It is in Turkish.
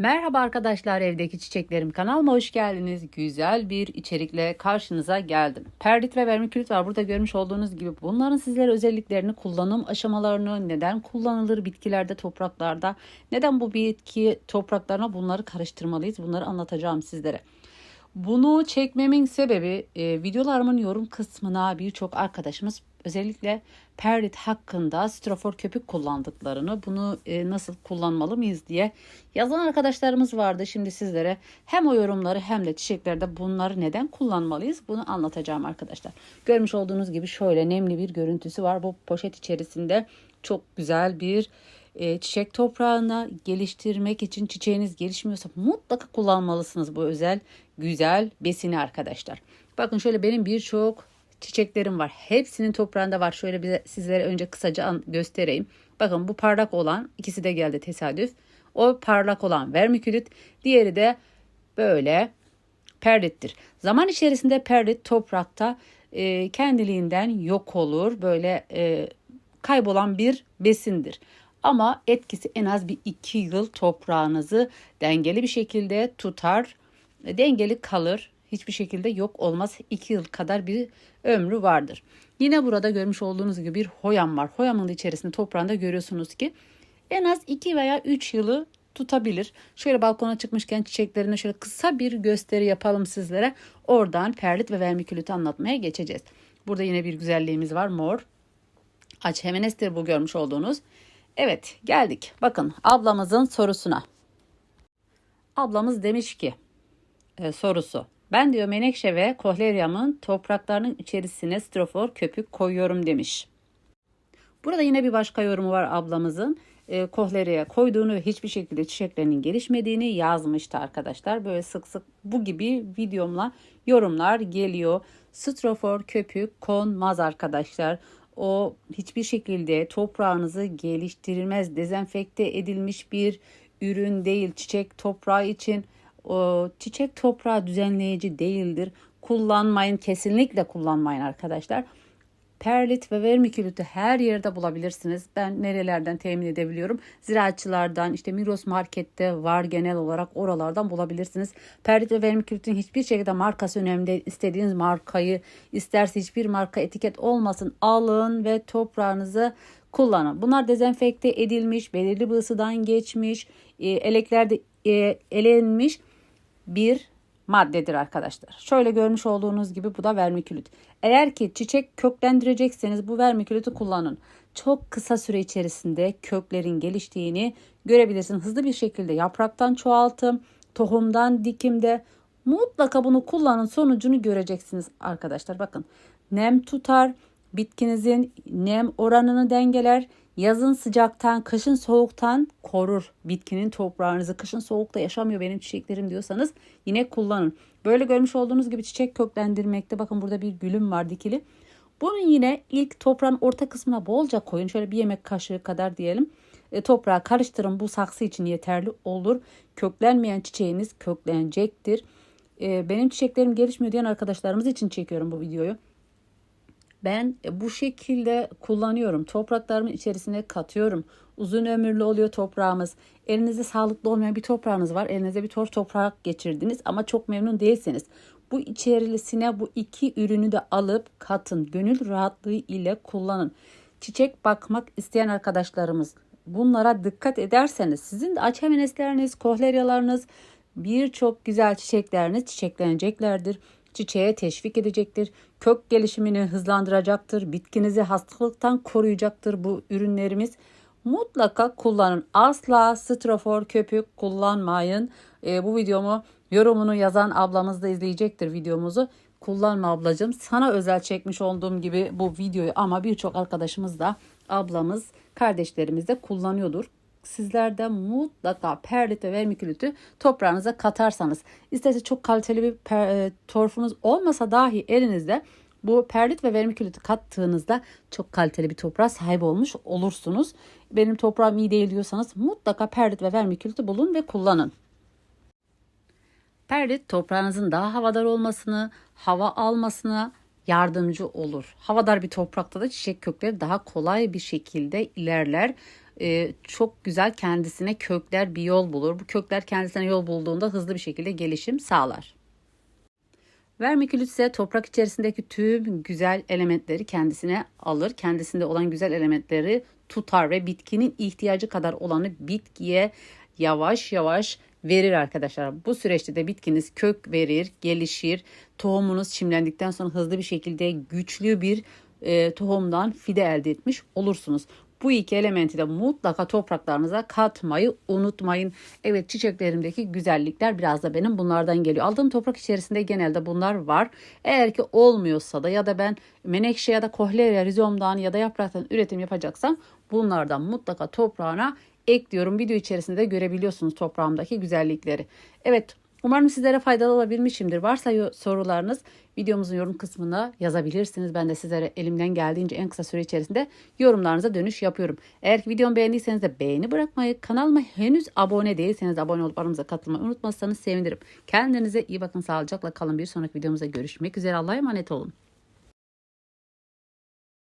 Merhaba arkadaşlar evdeki çiçeklerim kanalıma hoş geldiniz. Güzel bir içerikle karşınıza geldim. Perdit ve vermikülit var. Burada görmüş olduğunuz gibi bunların sizlere özelliklerini, kullanım aşamalarını, neden kullanılır bitkilerde, topraklarda, neden bu bitki topraklarına bunları karıştırmalıyız bunları anlatacağım sizlere. Bunu çekmemin sebebi e, videolarımın yorum kısmına birçok arkadaşımız özellikle perlit hakkında strofor köpük kullandıklarını, bunu e, nasıl kullanmalı mıyız diye yazan arkadaşlarımız vardı. Şimdi sizlere hem o yorumları hem de çiçeklerde bunları neden kullanmalıyız bunu anlatacağım arkadaşlar. Görmüş olduğunuz gibi şöyle nemli bir görüntüsü var. Bu poşet içerisinde çok güzel bir e, çiçek toprağına geliştirmek için çiçeğiniz gelişmiyorsa mutlaka kullanmalısınız bu özel güzel besini arkadaşlar. Bakın şöyle benim birçok çiçeklerim var. Hepsinin toprağında var. Şöyle bir sizlere önce kısaca göstereyim. Bakın bu parlak olan ikisi de geldi tesadüf. O parlak olan vermikülit. Diğeri de böyle perdittir. Zaman içerisinde perdit toprakta e, kendiliğinden yok olur. Böyle e, kaybolan bir besindir. Ama etkisi en az bir iki yıl toprağınızı dengeli bir şekilde tutar. Dengeli kalır hiçbir şekilde yok olmaz. 2 yıl kadar bir ömrü vardır. Yine burada görmüş olduğunuz gibi bir hoyam var. Hoyamın içerisinde toprağında görüyorsunuz ki en az 2 veya 3 yılı tutabilir. Şöyle balkona çıkmışken çiçeklerine şöyle kısa bir gösteri yapalım sizlere. Oradan perlit ve vermikülütü anlatmaya geçeceğiz. Burada yine bir güzelliğimiz var. Mor. Aç hemenestir bu görmüş olduğunuz. Evet geldik. Bakın ablamızın sorusuna. Ablamız demiş ki e, sorusu. Ben diyor menekşe ve kohleryamın topraklarının içerisine strofor köpük koyuyorum demiş. Burada yine bir başka yorumu var ablamızın. E, kohleryaya koyduğunu ve hiçbir şekilde çiçeklerinin gelişmediğini yazmıştı arkadaşlar. Böyle sık sık bu gibi videomla yorumlar geliyor. Strofor köpük konmaz arkadaşlar. O hiçbir şekilde toprağınızı geliştirilmez, dezenfekte edilmiş bir ürün değil. Çiçek toprağı için o çiçek toprağı düzenleyici değildir. Kullanmayın kesinlikle kullanmayın arkadaşlar. Perlit ve vermikülütü her yerde bulabilirsiniz. Ben nerelerden temin edebiliyorum? Ziraatçılardan, işte Migros Market'te var genel olarak oralardan bulabilirsiniz. Perlit ve vermikülütün hiçbir şekilde markası önemli değil. İstediğiniz markayı, isterse hiçbir marka etiket olmasın alın ve toprağınızı kullanın. Bunlar dezenfekte edilmiş, belirli bir ısıdan geçmiş, e, eleklerde e, elenmiş bir maddedir arkadaşlar. Şöyle görmüş olduğunuz gibi bu da vermikülit. Eğer ki çiçek köklendirecekseniz bu vermiküliti kullanın. Çok kısa süre içerisinde köklerin geliştiğini görebilirsiniz. Hızlı bir şekilde yapraktan çoğaltım, tohumdan dikimde mutlaka bunu kullanın sonucunu göreceksiniz arkadaşlar. Bakın nem tutar, bitkinizin nem oranını dengeler, Yazın sıcaktan, kışın soğuktan korur bitkinin toprağınızı. Kışın soğukta yaşamıyor benim çiçeklerim diyorsanız yine kullanın. Böyle görmüş olduğunuz gibi çiçek köklendirmekte bakın burada bir gülüm var dikili. Bunu yine ilk toprağın orta kısmına bolca koyun. Şöyle bir yemek kaşığı kadar diyelim. E, toprağa karıştırın. Bu saksı için yeterli olur. Köklenmeyen çiçeğiniz köklenecektir. E, benim çiçeklerim gelişmiyor diyen arkadaşlarımız için çekiyorum bu videoyu. Ben bu şekilde kullanıyorum. Topraklarımın içerisine katıyorum. Uzun ömürlü oluyor toprağımız. Elinizde sağlıklı olmayan bir toprağınız var. Elinize bir toz toprak geçirdiniz ama çok memnun değilseniz bu içerisine bu iki ürünü de alıp katın. Gönül rahatlığı ile kullanın. Çiçek bakmak isteyen arkadaşlarımız bunlara dikkat ederseniz sizin de açamenesleriniz, kohleryalarınız birçok güzel çiçekleriniz çiçekleneceklerdir çiçeğe teşvik edecektir. Kök gelişimini hızlandıracaktır. Bitkinizi hastalıktan koruyacaktır bu ürünlerimiz. Mutlaka kullanın. Asla strofor köpük kullanmayın. E, bu videomu yorumunu yazan ablamız da izleyecektir videomuzu. Kullanma ablacığım. Sana özel çekmiş olduğum gibi bu videoyu ama birçok arkadaşımız da ablamız, kardeşlerimiz de kullanıyordur sizler de mutlaka perlit ve vermikülütü toprağınıza katarsanız isterse çok kaliteli bir per, e, torfunuz olmasa dahi elinizde bu perlit ve vermikülütü kattığınızda çok kaliteli bir toprağa sahip olmuş olursunuz. Benim toprağım iyi değil diyorsanız mutlaka perlit ve vermikülütü bulun ve kullanın. Perlit toprağınızın daha havadar olmasını, hava almasına yardımcı olur. Havadar bir toprakta da çiçek kökleri daha kolay bir şekilde ilerler e, çok güzel kendisine kökler bir yol bulur. Bu kökler kendisine yol bulduğunda hızlı bir şekilde gelişim sağlar. Vermikülit ise toprak içerisindeki tüm güzel elementleri kendisine alır. Kendisinde olan güzel elementleri tutar ve bitkinin ihtiyacı kadar olanı bitkiye yavaş yavaş verir arkadaşlar. Bu süreçte de bitkiniz kök verir, gelişir. Tohumunuz çimlendikten sonra hızlı bir şekilde güçlü bir e, tohumdan fide elde etmiş olursunuz. Bu iki elementi de mutlaka topraklarınıza katmayı unutmayın. Evet çiçeklerimdeki güzellikler biraz da benim bunlardan geliyor. Aldığım toprak içerisinde genelde bunlar var. Eğer ki olmuyorsa da ya da ben menekşe ya da kohleria rizomdan ya da yapraktan üretim yapacaksam bunlardan mutlaka toprağına ekliyorum. Video içerisinde de görebiliyorsunuz toprağımdaki güzellikleri. Evet Umarım sizlere faydalı olabilmişimdir. Varsa sorularınız videomuzun yorum kısmına yazabilirsiniz. Ben de sizlere elimden geldiğince en kısa süre içerisinde yorumlarınıza dönüş yapıyorum. Eğer ki videomu beğendiyseniz de beğeni bırakmayı, kanalıma henüz abone değilseniz abone olup aramıza katılmayı unutmazsanız sevinirim. Kendinize iyi bakın, sağlıcakla kalın. Bir sonraki videomuzda görüşmek üzere. Allah'a emanet olun.